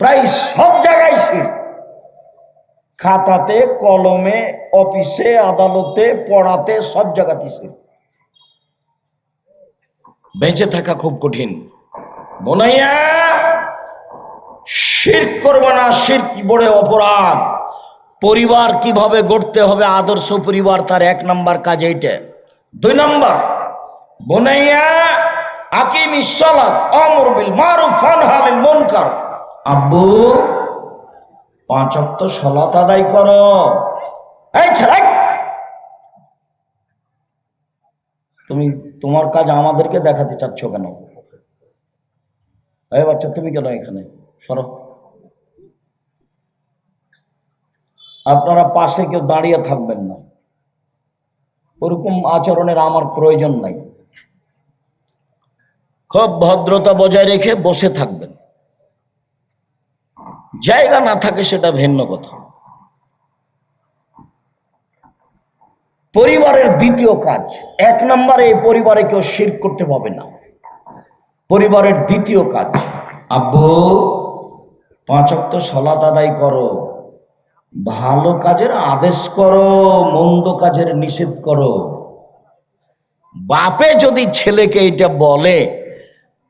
প্রায় সব জায়গায় শির খাতাতে, কলমে, অফিসে, আদালতে, পড়াতে, সব জায়গাতে শির বেঁচে থাকা খুব কঠিন। বোনাইয়া শির করবে না শির বড় অপরাধ। পরিবার কীভাবে গড়তে হবে, আদর্শ পরিবার তার এক নাম্বার কাজ এইটা। দুই নাম্বার বোনাইয়া আকিম ইসলাত অমর বিল মারুফ ফানহালিল মুনকার। আব্বু, পাঁচ অক্ত সলাত আদায় করো। এই ছেলে! তুমি তোমার কাজ আমাদেরকে দেখাতে চাচ্ছ কেন? এই বাচ্চা, তুমি কেন এখানে? সরো। আপনারা পাশে কেউ দাঁড়িয়ে থাকবেন না। ওরকম আচরণের আমার প্রয়োজন নাই। খুব ভদ্রতা বজায় রেখে বসে থাকবেন। জায়গা না থাকে সেটা ভিন্ন কথা। পরিবারের দ্বিতীয় কাজ, এক নম্বরে এই পরিবারে কেউ শির করতে পাবে না। পরিবারের দ্বিতীয় কাজ, আব্বু পাঁচক্ত সলাত আদায় করো, ভালো কাজের আদেশ করো, মন্দ কাজের নিষেধ করো। বাপে যদি ছেলেকে এটা বলে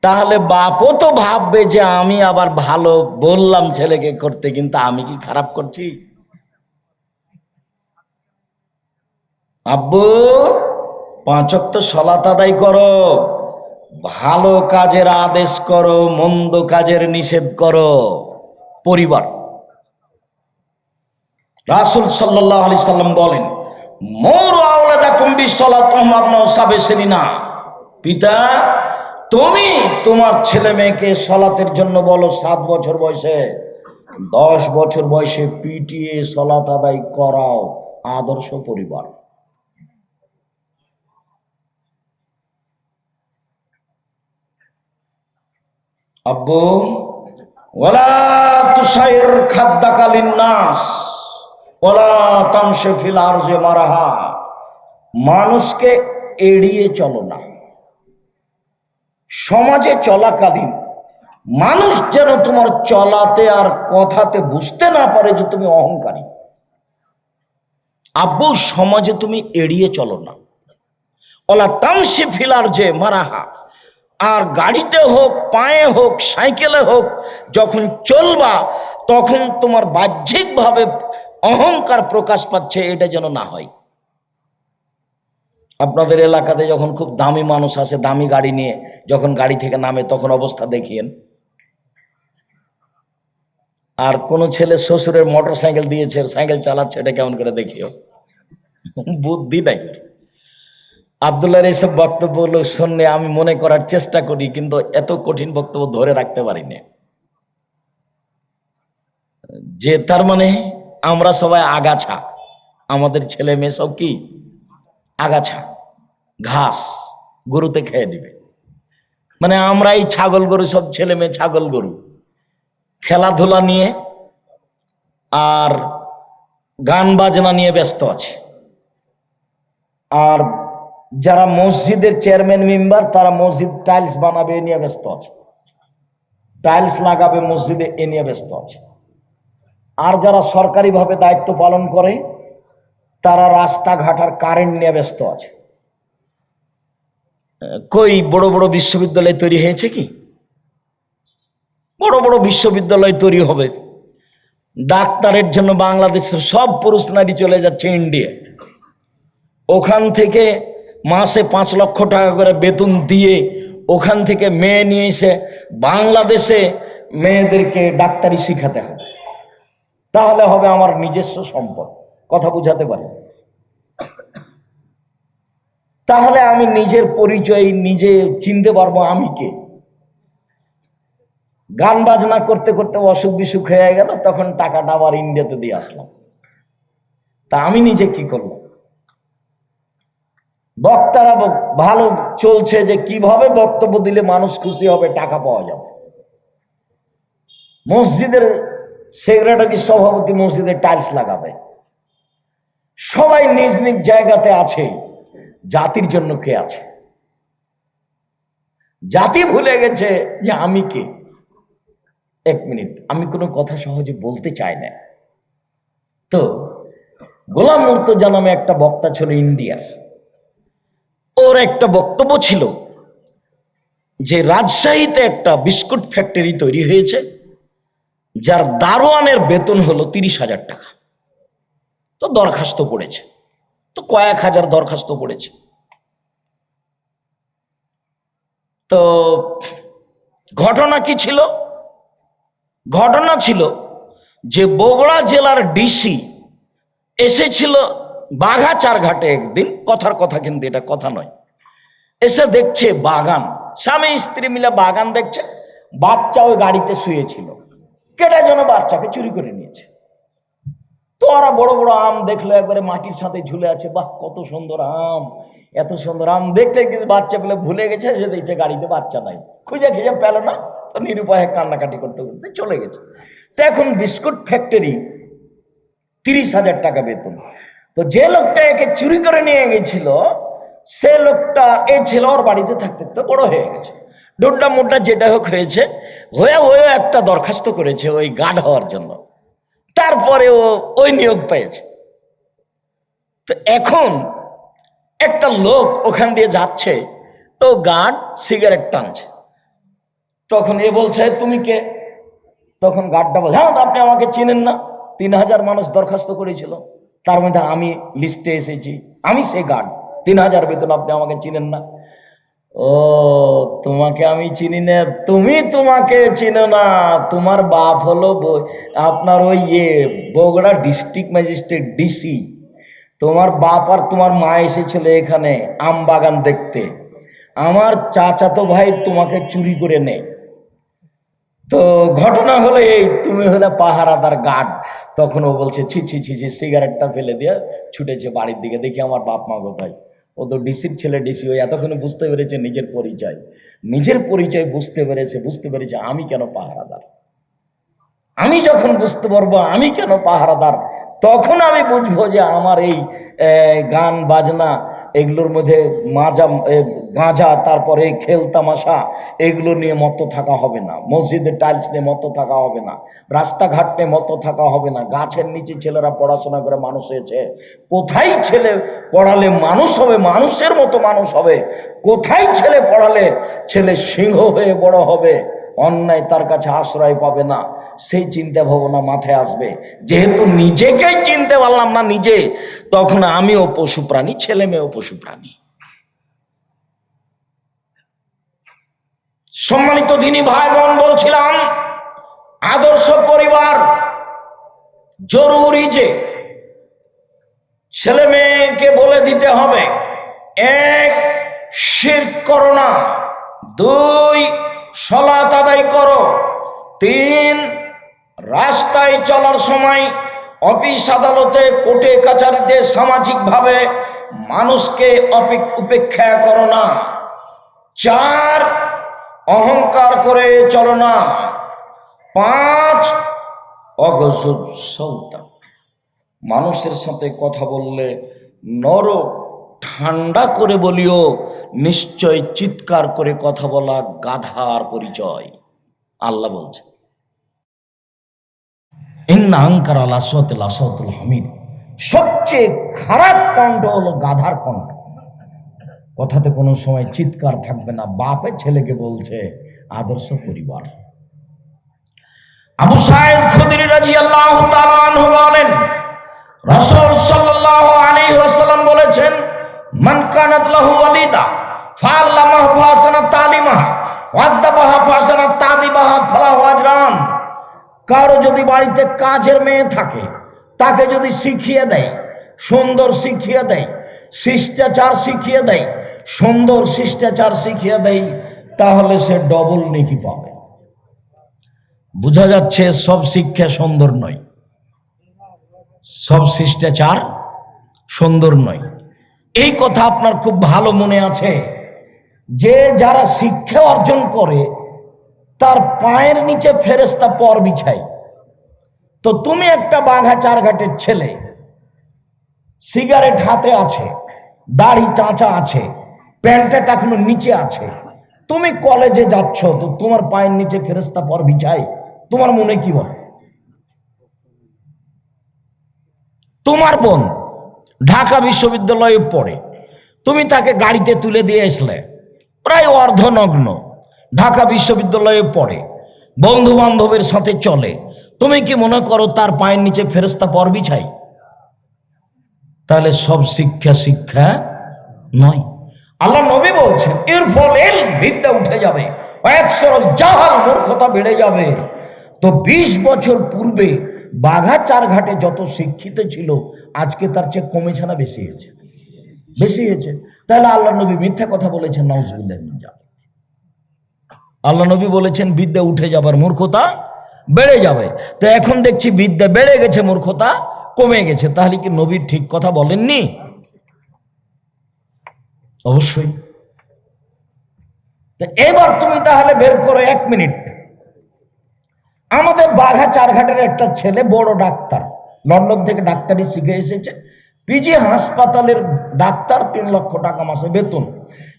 তাহলে বাপও তো ভাববে যে আমি আবার ভালো বললাম ছেলেকে করতে, কিন্তু আমি কি খারাপ করছি? আব্বু পাঁচক তো সলাত আদায় করো, ভালো কাজের আদেশ করো, মন্দ কাজের নিষেধ করো, পরিবার। রাসুল সাল্লাহ আলি সাল্লাম বলেন, মোর আওলাদা কুম্বি সলাত সাবে না পিতা তুমি তোমার ছেলে মেয়েকে সলাতের জন্য বলো, সাত বছর বয়সে। দশ বছর বয়সে পিটিয়ে সলাত আদায় করাও আদর্শ পরিবার। আব্বু ওলা তুষাইর খাদ্যাকালীন নাস ওলা তামসে ফিল আরজে মারাহা। মানুষকে এড়িয়ে চলো না। সমাজে চলাকালীন, মানুষ যেন তোমার চলাতে আর কথাতে বুঝতে না পারে যে তুমি অহংকারী। আব্বু, সমাজে তুমি এড়িয়ে চলো না। ওলা তামসি ফিলার যে মারাহা, আর গাড়িতে হোক, পায়ে হোক, সাইকেলে হোক, যখন চলবা, তখন তোমার বাহ্যিকভাবে অহংকার প্রকাশ পাচ্ছে, এটা যেন না হয়। আপনাদের এলাকাতে যখন খুব দামি মানুষ আসে, দামি গাড়ি নিয়ে যখন গাড়ি থেকে নামে তখন অবস্থা দেখিয়েন। আর কোনো ছেলে শ্বশুরের মোটর সাইকেল দিয়েছে সাইকেল চালাচ্ছে, এটা কেমন করে দেখিও? বুদ্ধি নাই। আবদুল্লাহর এইসব বক্তব্য শুনলে আমি মনে করার চেষ্টা করি, কিন্তু এত কঠিন বক্তব্য ধরে রাখতে পারি না যে তার মানে আমরা সবাই আগাছা। আমাদের ছেলে মেয়ে সব কি? আগাছা, ঘাস, গরুতে খেয়ে নেবে। মানে আমরা এই ছাগল গরু, সব ছেলে মেয়ে ছাগল গরু। খেলাধুলা নিয়ে আর গান বাজনা নিয়ে ব্যস্ত আছে। আর যারা মসজিদের চেয়ারম্যান মেম্বার, তারা মসজিদ টাইলস বানাবে এ নিয়ে ব্যস্ত আছে। টাইলস লাগাবে, মসজিদে এ নিয়ে ব্যস্ত আছে। আর যারা সরকারিভাবে দায়িত্ব পালন করে, তারা রাস্তাঘাট আর কারেন্ট নিয়ে ব্যস্ত আছে। কই বড় বড় বিশ্ববিদ্যালয় তৈরি হয়েছে কি? বড় বড় বিশ্ববিদ্যালয় তৈরি হবে। ডাক্তারের জন্য বাংলাদেশের সব পুরুষ নারী চলে যাচ্ছে ইন্ডিয়া ওখান থেকে মাসে পাঁচ লক্ষ টাকা করে বেতন দিয়ে ওখান থেকে মেয়ে নিয়ে এসে বাংলাদেশে মেয়েদেরকে ডাক্তারি শিখাতে হবে। তাহলে হবে আমার নিজস্ব সম্পদ। কথা বুঝাতে পারে তাহলে আমি নিজের পরিচয় নিজে চিনতে পারব আমি কে। গান বাজনা করতে করতে অসুখ বিসুখ হয়ে গেল, তখন টাকাটা আবার ইন্ডিয়াতে দিয়ে আসলাম। তা আমি নিজে কি করলাম বক্তারা ভালো চলছে যে কীভাবে বক্তব্য দিলে মানুষ খুশি হবে, টাকা পাওয়া যাবে। মসজিদের সেক্রেটারি সভাপতি মসজিদের টাইলস লাগাবে? সবাই নিজ নিজ জায়গাতে আছে। জাতির জন্য কে আছে? জাতি ভুলে গেছে যে আমি কে? এক মিনিট, আমি কোনো কথা সহজে বলতে চাই না। তো, গোলাম মুর্তজা নামে একটা বক্তা ছিল ইন্ডিয়ার। ওর একটা বক্তব্য ছিল যে রাজশাহীতে একটা বিস্কুট ফ্যাক্টরি তৈরি হয়েছে, যার দারোয়ানের বেতন হলো তিরিশ হাজার টাকা। তো দরখাস্ত পড়েছে তো কয়েক হাজার দরখাস্ত পড়েছে। তো ঘটনা কি ছিল? ঘটনা ছিল যে বগুড়া জেলার ডিসি এসেছিল বাঘাচার ঘাটে একদিন। কথার কথা কিন্তু এটা কথা নয়। এসে দেখছে বাগান। স্বামী স্ত্রী মিলে বাগান দেখছে। বাচ্চা ওই গাড়িতে শুয়েছিল। কেটে যেন বাচ্চাকে চুরি করে ওরা বড় বড় আম দেখল, একবারে মাটির সাথে ঝুলে আছে। বাহ, কত সুন্দর আম, এত সুন্দর আম দেখতে কিন্তু বাচ্চা পেলে ভুলে গেছে, সে দেখছে গাড়িতে বাচ্চা নাই। খুঁজে খুঁজে পেল না, তো নিরুপায় কান্নাকাটি করতে করতে চলে গেছে। তো এখন বিস্কুট ফ্যাক্টরি তিরিশ হাজার টাকা বেতন। তো যে লোকটা একে চুরি করে নিয়ে গেছিল, সে লোকটা এই ছেলে ওর বাড়িতে থাকতে তো বড় হয়ে গেছে। ডোড্ডা মোড্ডা যেটা হোক হয়েছে হয়ে হয়ে একটা দরখাস্ত করেছে ওই গার্ড হওয়ার জন্য। তারপরে ও ওই নিয়োগ পেয়েছে। তো এখন একটা লোক ওখান দিয়ে যাচ্ছে, তো গার্ড সিগারেট টানছে। তখন এ বলছে, তুমি কে? তখন গার্ডটা বলছে হ্যাঁ আপনি আমাকে চিনেন না। তিন হাজার মানুষ দরখাস্ত করেছিল। তার মধ্যে আমি লিস্টে এসেছি। আমি সে গার্ড। তিন হাজার বেতন আপনি আমাকে চিনেন না। ও, তোমাকে আমি চিনি না, তুমি তোমাকে চিনো না, তোমার বাপ হলো আপনার ওই ইয়ে বগুড়া ডিস্ট্রিক্ট ম্যাজিস্ট্রেট ডিসি তোমার বাপ আর তোমার মা এসেছিল এখানে আম বাগান দেখতে। আমার চাচাতো ভাই তোমাকে চুরি করে নেয়। তো ঘটনা হলো এই, তুমি হলে পাহারাদার গার্ড। তখন ও বলছে, ছি ছি ছি ছি সিগারেটটা ফেলে দিয়ে ছুটেছে বাড়ির দিকে, দেখি আমার বাপ মা কোথায়। ও তো ডিসির ছেলে ডিসি ওই এতক্ষণ বুঝতে পেরেছে নিজের পরিচয়। নিজের পরিচয় বুঝতে পেরেছে বুঝতে পেরেছে আমি কেন পাহারাদার? আমি যখন বুঝতে পারব আমি কেন পাহারাদার, তখন আমি বুঝব যে আমার এই গান, বাজনা, এগুলোর মধ্যে মাজা গাঁজা, তারপরে খেল, তামাশা, এগুলো নিয়ে মতো থাকা হবে না। মসজিদের টাইলস নিয়ে মতো থাকা হবে না। রাস্তাঘাট নিয়ে মতো থাকা হবে না। গাছের নিচে ছেলেরা পড়াশোনা করে মানুষ হয়েছে। কোথায় ছেলে পড়ালে মানুষ হবে, মানুষের মতো মানুষ হবে। কোথায় ছেলে পড়ালে? ছেলে সিংহ হয়ে বড় হবে। অন্যায় তার কাছে আশ্রয় পাবে না। সেই চিন্তা ভাবনা মাথায় আসবে। যেহেতু নিজেকেই চিনতে পারলাম না নিজে, তখন আমিও পশু প্রাণী, ছেলে মেয়েও পশু প্রাণী। সম্মানিত দিনী ভাই বোন বলছিলাম, আদর্শ পরিবার জরুরি যে ছেলে মেয়েকে বলে দিতে হবে, এক, শির করো না, দুই সলাত আদায় করো, তিন, রাস্তায় চলার সময় অফিস আদালতে, কোর্টে, কাছারিতে সামাজিকভাবে মানুষকে উপেক্ষা করো না, চার, অহংকার করে চলো না, পাঁচ, অগজব সৌতা। মানুষের সাথে কথা বললে নর ঠান্ডা করে বলিও, নিশ্চয় চিৎকার করে কথা বলা গাধার পরিচয়। আল্লাহ বলছে, ইন্না আঙ্কার আলাসত লাসতুল হামিদ। সবচেয়ে খারাপ কণ্ঠ হলো গাধার কণ্ঠ। কথাতে কোনো সময় চিৎকার থাকবে না বাপে ছেলেকে বলছে আদর্শ পরিবার। আবু সাহেব খুদরি তাআলা আনহু বলেন রাসূল ওয়াসাল্লাম বলেছেন, মান কানাত লাহু ওয়ালিদা, ফাআল্লামাহু ফাসানা তালিমাহা ওয়াদ্দাবাহা ফাসানা তাদিবাহা ফালাহু আজরান। কারও যদি বাড়িতে কাজের মেয়ে থাকে, তাকে যদি শিখিয়ে দেয়, সুন্দর শিখিয়ে দেয়, শিষ্টাচার শিখিয়ে দেয়, সুন্দর শিষ্টাচার শিখিয়ে দেয়, তাহলে সে ডবল নেকি পাবে। বোঝা যাচ্ছে সব শিক্ষা সুন্দর নয়। সব শিষ্টাচার সুন্দর নয়। এই কথা আপনার খুব ভালো মনে আছে। যে যারা শিক্ষা অর্জন করে, তার পায়ের নিচে ফেরেস্তা পর বিছাই তো তুমি একটা বাঘা চারঘাটের ছেলে, সিগারেট হাতে আছে, দাড়ি চাঁচা আছে, প্যান্টটা এখনও নিচে আছে। তুমি কলেজে যাচ্ছ, তো তোমার পায়ের নিচে ফেরেস্তা পর বিছাই তোমার মনে কি বলে? তোমার বোন ঢাকা বিশ্ববিদ্যালয়ে পড়ে। তুমি তাকে গাড়িতে তুলে দিয়ে আসলে। প্রায় অর্ধনগ্ন ঢাকা বিশ্ববিদ্যালয়ে পড়ে। বন্ধু বান্ধবের সাথে চলে। তুমি কি মনে করো তার পায়ের নিচে ফেরস্তা পর বিছাই? তাহলে সব শিক্ষা শিক্ষা নয়। আল্লাহ নবী বলছেন, এর ফল এল, বিদ্যা উঠে যাবে। এক সরল জাহাল মূর্খতা বেড়ে যাবে। তো ২০ বছর পূর্বে বাঘা চার ঘাটে যত শিক্ষিত ছিল, আজকে তার চেয়ে কমেছে না বেশি হয়েছে। বেশি হয়েছে। তাহলে আল্লাহ নবী মিথ্যা কথা বলেছেন জালিক। আল্লাহ নবী বলেছেন, বিদ্যা উঠে যাবার মূর্খতা বেড়ে যাবে। তো এখন দেখছি বিদ্যা বেড়ে গেছে, মূর্খতা কমে গেছে। তাহলে কি নবী ঠিক কথা বলেননি? অবশ্যই। এবার তুমি তাহলে বের করো এক মিনিট। আমাদের বাঘা চারঘাটের একটা ছেলে, বড় ডাক্তার। লন্ডন থেকে ডাক্তারি শিখে এসেছে। পিজি হাসপাতালের ডাক্তার, তিন লক্ষ টাকা মাসে বেতন।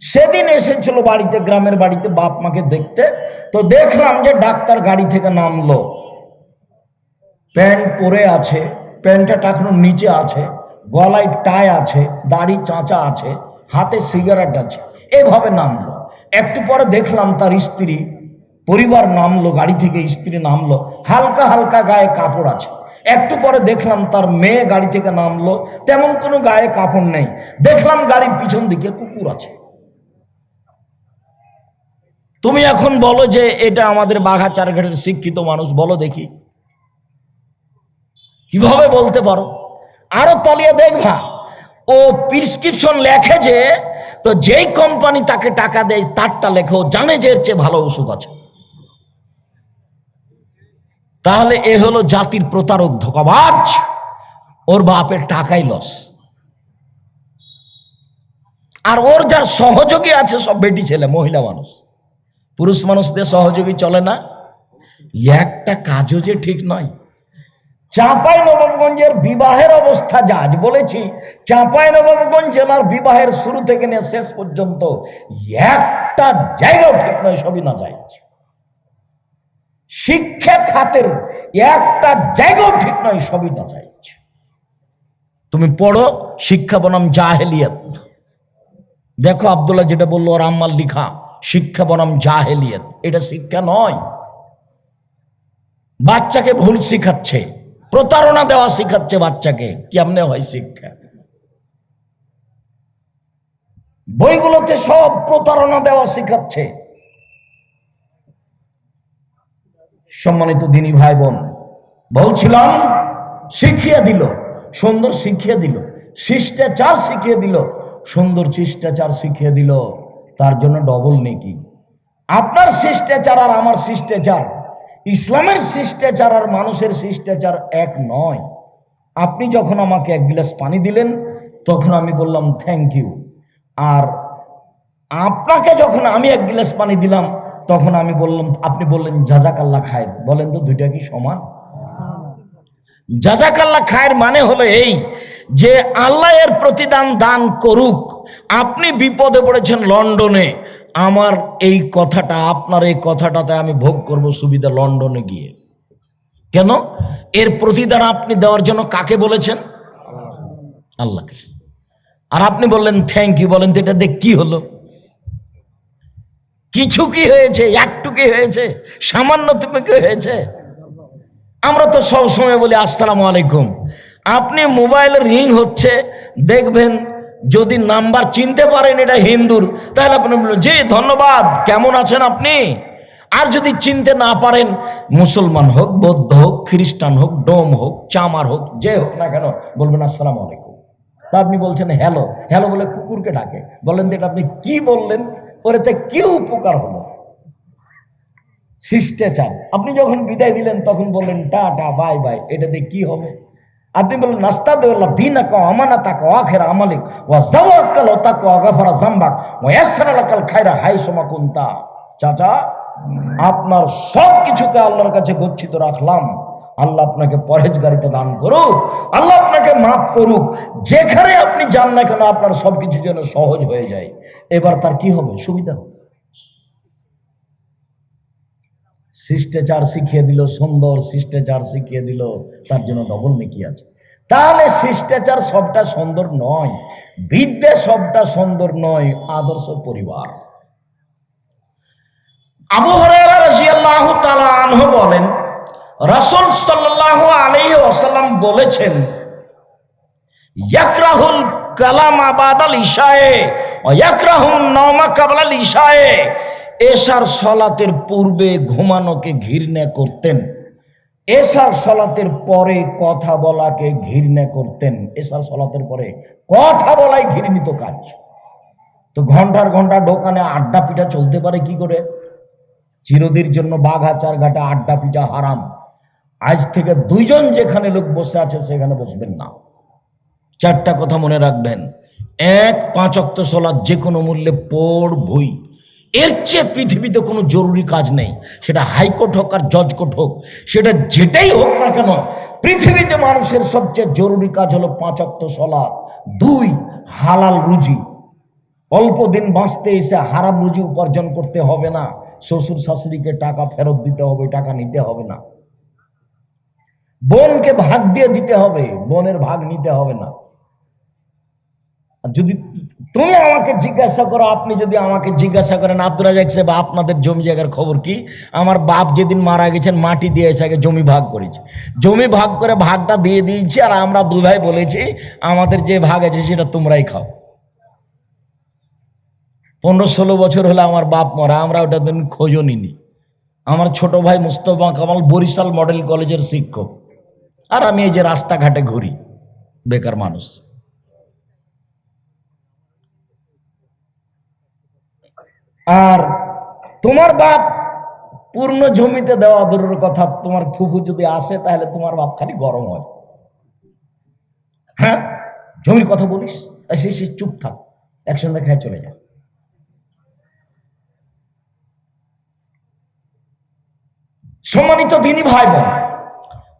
সেদিন এসেছিল বাড়িতে, গ্রামের বাড়িতে বাপ মাকে দেখতে। তো দেখলাম যে ডাক্তার গাড়ি থেকে নামলো। প্যান্ট পরে আছে, প্যান্টটা টাকানোর নিচে আছে, গলায় টাই আছে, দাড়ি চাঁচা আছে, হাতে সিগারেট আছে, এভাবে নামলো। একটু পরে দেখলাম তার স্ত্রী পরিবার নামলো, গাড়ি থেকে স্ত্রী নামলো, হালকা হালকা গায়ে কাপড় আছে। একটু পরে দেখলাম তার মেয়ে গাড়ি থেকে নামলো, তেমন কোনো গায়ে কাপড় নেই। দেখলাম গাড়ির পিছন দিকে কুকুর আছে। তুমি এখন বলো যে এটা আমাদের বাঘা চারঘাটের শিক্ষিত মানুষ, বলো দেখি। কীভাবে বলতে পারো? আরও তলিয়ে দেখবা। ও প্রিসক্রিপশন লেখে যে, তো যেই কোম্পানি তাকে টাকা দেয়, তারটা লেখো, জানে যে এর চেয়ে ভালো ওষুধ আছে। তাহলে এ হলো জাতির প্রতারক ধোকাবাজ, ওর বাপের টাকাই লস আর ওর যার সহযোগী আছে, সব বেটি ছেলে, মহিলা মানুষ। পুরুষ মানুষদের সহযোগী চলে না। একটা কাজও যে ঠিক নয়। চাঁপাই নবাবগঞ্জের বিবাহের অবস্থা যা, আজ বলেছি চাঁপাই নবাবগঞ্জ জেলার বিবাহের শুরু থেকে নিয়ে শেষ পর্যন্ত একটা জায়গাও ঠিক নয়, সবই না যায় শিক্ষা খাতের একটা জায়গাও ঠিক নয়, সবই না যায় তুমি পড়ো, শিক্ষা বনাম জাহেলিয়াত। দেখো আব্দুল্লাহ যেটা বলল, ওর আম্মার লিখা, শিক্ষা বনাম জাহেলিয়াত। এটা শিক্ষা নয়। বাচ্চাকে ভুল শিখাচ্ছে, প্রতারণা দেওয়া শিখাচ্ছে বাচ্চাকে, কেমনে হয় শিক্ষা? বইগুলোতে সব প্রতারণা দেওয়া শিখাচ্ছে। সম্মানিত দিনী ভাই বোন, বলছিলাম, শিখিয়ে দিল, সুন্দর শিখিয়ে দিল, শিষ্টাচার শিখিয়ে দিল, সুন্দর শিষ্টাচার শিখিয়ে দিল, তার জন্য ডবল নেকি। আপনার শিষ্টাচার আর আমার শিষ্টাচার, ইসলামের শিষ্টাচার আর মানুষের শিষ্টাচার এক নয়। আপনি যখন আমাকে এক গ্লাস পানি দিলেন, তখন আমি বললাম থ্যাংক ইউ আর আপনাকে যখন আমি এক গ্লাস পানি দিলাম তখন আমি বললাম, আপনি বললেন জাজাকাল্লা খায় বলেন তো, দুইটা কি সমান? জাজাকাল্লা খায়ের মানে হলো এই যে আল্লাহ এর প্রতিদান দান করুক। আপনি বিপদে পড়েছেন লন্ডনে। আমার এই কথাটা, আপনার এই কথাটাতে আমি ভোগ করব সুবিধা লন্ডনে গিয়ে। কেন? এর প্রতিদান আপনি দেওয়ার জন্য কাকে বলেছেন? আল্লাহকে। আর আপনি বললেন, থ্যাংক ইউ। বলেন তো, এটা দেখ কি হলো? কিছু কি হয়েছে? একটু কি হয়েছে? সামান্য তুমি কি হয়েছে? আমরা তো সব সময় বলি, আসসালামু আলাইকুম। আপনি মোবাইল রিং হচ্ছে, দেখবেন যদি নাম্বার চিনতে পারেন এটা হিন্দুর, তাহলে আপনি বলবেন, জি, ধন্যবাদ, কেমন আছেন আপনি? আর যদি চিনতে না পারেন, মুসলমান হোক, বৌদ্ধ হোক, খ্রিস্টান হোক, ডোম হোক, চামার হোক, যে হোক না কেন, বলবেন, আসসালামু আলাইকুম। তা আপনি বলছেন, হ্যালো। হ্যালো বলে কুকুরকে ডাকে। বলেন তো এটা আপনি কি বললেন? ওরেতে কি উপকার হলো শিষ্টাচার। আপনি যখন বিদায় দিলেন, তখন বললেন টাটা বাই বাই এটাতে কি হবে? আপনি বললেন, নাস্তা দেওয়াল্লা দিন আঁকা আমানা তাকা আখের আমালিক ও জাওয়াক্কাল ও তাকা আগাফারা জাম্বাক ও ইয়াসারালাকাল খায়রা হাই সোমা কুন্তা। চাচা, আপনার সব কিছুকে আল্লাহর কাছে গচ্ছিত রাখলাম। আল্লাহ আপনাকে পরেজগারিতে দান করুক, আল্লাহ আপনাকে মাফ করুক, যেখানে আপনি যান না কেন আপনার সবকিছু যেন সহজ হয়ে যায়। এবার তার কি হবে? সুবিধা হবে। শিষ্টাচার শিখিয়ে দিল, সুন্দর শিষ্টাচার শিখিয়ে দিল, তার জন্য ডবল নেকি আছে। তাহলে শিষ্টাচার সবটা সুন্দর নয়, বিদ্যে সবটা সুন্দর নয়, আদর্শ পরিবার। আবু আনহু বলেন রাসূল সাল্লাল্লাহু আলাইহি ওয়াসাল্লাম বলেছেন, ইয়াকরাহুল কালাম আবাদাল ইশায়ে ওয়া ইয়াকরাহুন নাওমা কাবলাল ইশায়ে এশার সলাতের পূর্বে ঘুমানোকে ঘৃণা করতেন। এশার সলাতের পরে কথা বলাকে ঘৃণা করতেন। এশার সলাতের পরে কথা বলাই ঘৃণিত কাজ। তো ঘণ্টার ঘণ্টা দোকানে আড্ডা পিঠা চলতে পারে কি করে? চিরদির জন্য বাঘাচার ঘাটা আড্ডা পিঠা হারাম। আজ থেকে দুইজন যেখানে লোক বসে আছে সেখানে বসবেন না। চারটা কথা মনে রাখবেন। এক, পাঁচ অক্ত সলাদ যে কোনো মূল্যে পড়, বই। এর চেয়ে পৃথিবীতে কোনো জরুরি কাজ নেই। সেটা হাইকোর্ট হোক আর জজ কোর্ট হোক, সেটা যেটাই হোক না কেন, পৃথিবীতে মানুষের সবচেয়ে জরুরি কাজ হলো পাঁচ অক্ত সলাদ দুই, হালাল রুজি। অল্প দিন বাঁচতে এসে হারাম রুজি উপার্জন করতে হবে না। শ্বশুর শাশুড়িকে টাকা ফেরত দিতে হবে, টাকা নিতে হবে না। বোনকে ভাগ দিয়ে দিতে হবে, বোনের ভাগ নিতে হবে না। যদি তুমি আমাকে জিজ্ঞাসা করো, আপনি যদি আমাকে জিজ্ঞাসা করেন আব্দুল রাজাক সাহেব, আপনাদের জমি জায়গার খবর কি? আমার বাপ যেদিন মারা গেছেন, মাটি দিয়ে এসে আগে জমি ভাগ করেছে। জমি ভাগ করে ভাগটা দিয়ে দিয়েছি, আর আমরা দু ভাই বলেছি, আমাদের যে ভাগ আছে সেটা তোমরাই খাও। পনেরো ষোলো বছর হলে আমার বাপ মরা, আমরা ওটা দিন খোঁজও নিনি আমার ছোট ভাই মুস্তফা কামাল বরিশাল মডেল কলেজের শিক্ষক। আর আমি এই যে রাস্তাঘাটে ঘুরি, বেকার মানুষ। আর তোমার বাপ পূর্ণ জমিতে দেওয়া দূরের কথা তোমার ফুফু যদি আসে, তাহলে তোমার বাপ খালি গরম হয়। হ্যাঁ? জমির কথা বলিস? এসে সে চুপ থাক, একসঙ্গে খেয়ে চলে যা। সম্মানিত দিনী ভাই বোন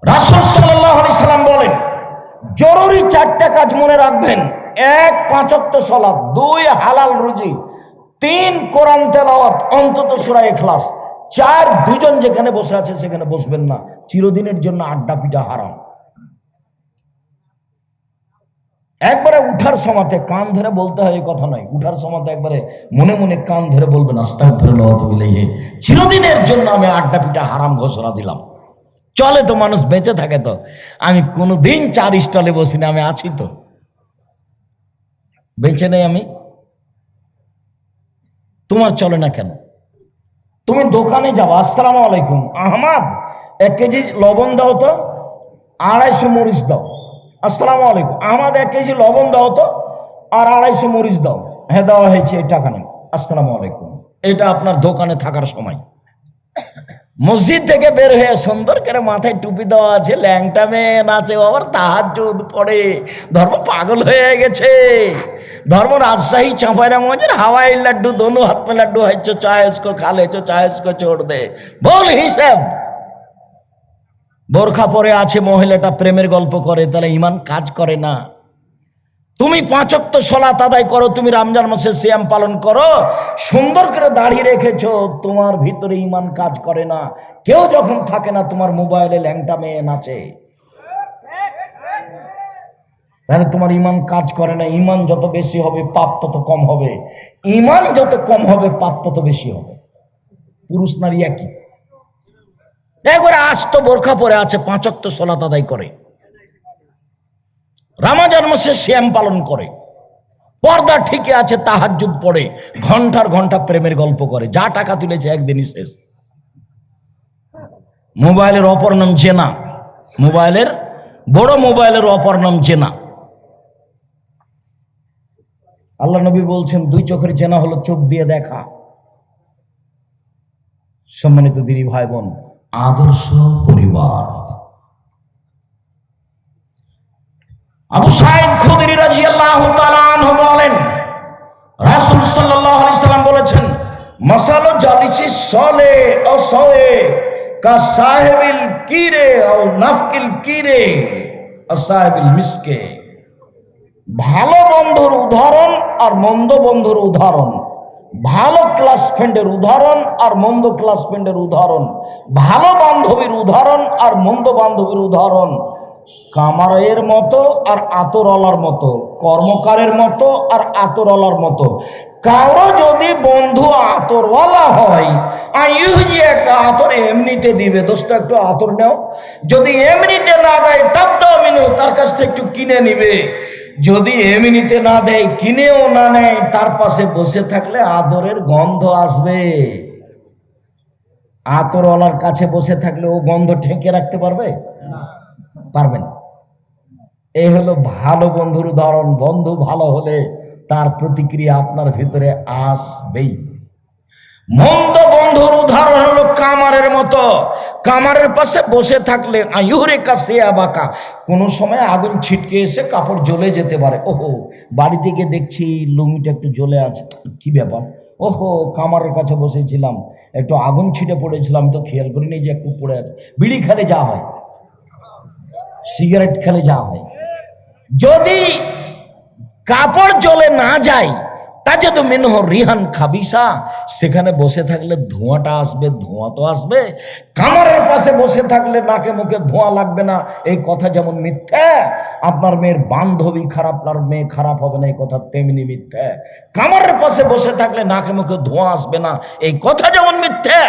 রাসুল সাল্লাম বলেন, জরুরি চারটা কাজ মনে রাখবেন। এক পাঁচত্ব সলাপ দুই, হালাল রুজি। তিন, কোরআন তেলাওয়াত, অন্তত সুরা এখলাস চার, দুজন যেখানে বসে আছে সেখানে বসবেন না। চিরদিনের জন্য আড্ডা পিঠা হারাম। একবারে উঠার সময়তে কান ধরে বলতে হয়, এই কথা নয়। উঠার সময়তে একবারে মনে মনে কান ধরে বলবেন, আস্তাগফিরুল্লাহ চিরদিনের জন্য আমি আড্ডা পিঠা হারাম ঘোষণা দিলাম। চলে তো মানুষ বেঁচে থাকে তো। আমি কোনো দিন চার স্টলে বসি না, আমি আছি তো। বেঁচে নেই আমি। তোমার চলে না কেন? তুমি দোকানে যাব আসসালাম আলাইকুম। আহমাদ, এক কেজি লবণ দাও তো, আড়াইশো মরিচ দাও। আসসালামু আলাইকুম। আহমাদ, এক কেজি লবণ দাও তো, আর আড়াইশো মরিচ দাও। হ্যাঁ দেওয়া হয়েছে, এই টাকা নেই। আসসালামু আলাইকুম। এটা আপনার দোকানে থাকার সময়। মসজিদ থেকে বের হয়ে সুন্দর করে মাথায় টুপি দেওয়া আছে, ল্যাংটা মেয়ে নাচে আবার তাহার চোদ পড়ে। ধর্ম পাগল হয়ে গেছে। ধর্ম রাজশাহী চাঁপাইরা মজের হাওয়াই লাড্ডু, দনু হাত মে লাড্ডু হচ্ছে চায়সকো খাল হচ্ছে চায়সকো ছোড় দে। বল হিসেব বোরখা পরে আছে মহিলাটা, প্রেমের গল্প করে, তাহলে ইমান কাজ করে না। তুমি পাঁচক্ত সলাত আদায় করো, তুমি রমজান মাসে সিয়াম পালন করো। সুন্দর করে দাঁড়িয়ে রেখেছ, তোমার ভিতরে ইমান কাজ করে না। কেউ যখন থাকে না, তোমার মোবাইলে ল্যাংটা মেয়ে নাচে। তাহলে তোমার ইমান কাজ করে না ইমান যত বেশি হবে, পাপ তত কম হবে। ইমান যত কম হবে, পাপ তত বেশি হবে। পুরুষ নারী একই। একবারে আস্ত বোরখা পরে আছে, পাঁচক্ত সলাত আদায় করে। রামাজান মাসে শ্যাম পালন করে। পর্দা ঠিকই আছে তাহাজুদ পড়ে, ঘণ্টার ঘণ্টা প্রেমের গল্প করে। যা টাকা তুলেছে একদিনই শেষ। মোবাইলের অপর নাম জেনা। মোবাইলের, বড় মোবাইলের অপর নাম জেনা। আল্লাহ নবী বলছেন, দুই চোখের জেনা হলো চোখ দিয়ে দেখা। সম্মানিত দিদি ভাই বোন, আদর্শ পরিবার। আবু সাইদ খুদরি তাআলা আনহু বলেন, রাসূল আলাইহি সাল্লাম বলেছেন, মাসালু জালিসি সলে ও সয়ে কা সাহেবিল কিরে ও নাফকিল কিরে ও সাহেবিল মিসকে। ভালো বন্ধুর উদাহরণ আর মন্দ বন্ধুর উদাহরণ। ভালো ক্লাস ফ্রেন্ডের উদাহরণ আর মন্দ ক্লাস ফ্রেন্ডের উদাহরণ। ভালো বান্ধবীর উদাহরণ আর মন্দ বান্ধবীর উদাহরণ। কামারের মতো আর আতরওয়ালার মতো, কর্মকারের মতো আর আতরওয়ালার মতো। কারও যদি বন্ধু আতরওয়ালা হয় আতর এমনিতে দিবে। দোস্ত, একটু আতর নেও। যদি এমনিতে না দেয়, তার তো আমিনু তার কাছ থেকে একটু কিনে নিবে। যদি এমনিতে না দেয়, কিনেও না নেয়, তার পাশে বসে থাকলে আদরের গন্ধ আসবে। আতরওয়ালার কাছে বসে থাকলে ও গন্ধ ঠেকে রাখতে পারবে? পারবে না এই হলো ভালো বন্ধুর উদাহরণ। বন্ধু ভালো হলে তার প্রতিক্রিয়া আপনার ভিতরে আসবেই। মন্দ বন্ধুর উদাহরণ হলো কামারের মতো। কামারের পাশে বসে থাকলে আয়ুরে কাছে আবাকা কোনো সময় আগুন ছিটকে এসে কাপড় জ্বলে যেতে পারে। ওহো বাড়ি থেকে দেখছি লুঙ্গিটা একটু জ্বলে আছে। কি ব্যাপার? ওহো, কামারের কাছে বসেছিলাম। একটু আগুন ছিটে পড়েছিলাম। তো খেয়াল করিনি যে একটু পড়ে আছে। বিড়ি খেলে যা হয়। সিগারেট খেলে যা হয়। যদি কাপড় জলে না যায়, তা তো মেনহ রিহান খাবিসা। সেখানে বসে থাকলে ধোঁয়াটা আসবে, ধোঁয়া তো আসবে। কামারের পাশে বসে থাকলে নাকে মুখে ধোঁয়া লাগবে না। এই কথা যেমন মিথ্যা আপনার মেয়ের বান্ধবী খারাপ, আপনার মেয়ে খারাপ হবে না, এই কথা তেমনি মিথ্যে। কামারের পাশে বসে থাকলে নাকে মুখে ধোঁয়া আসবে না, এই কথা যেমন মিথ্যে,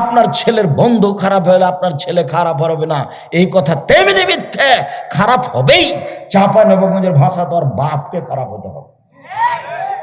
আপনার ছেলের বন্ধু খারাপ হলে আপনার ছেলে খারাপ হবে না, এই কথা তেমনি মিথ্যে, খারাপ হবেই। চাপা নবগঞ্জের ভাষা তো আর বাপকে খারাপ হতে হবে।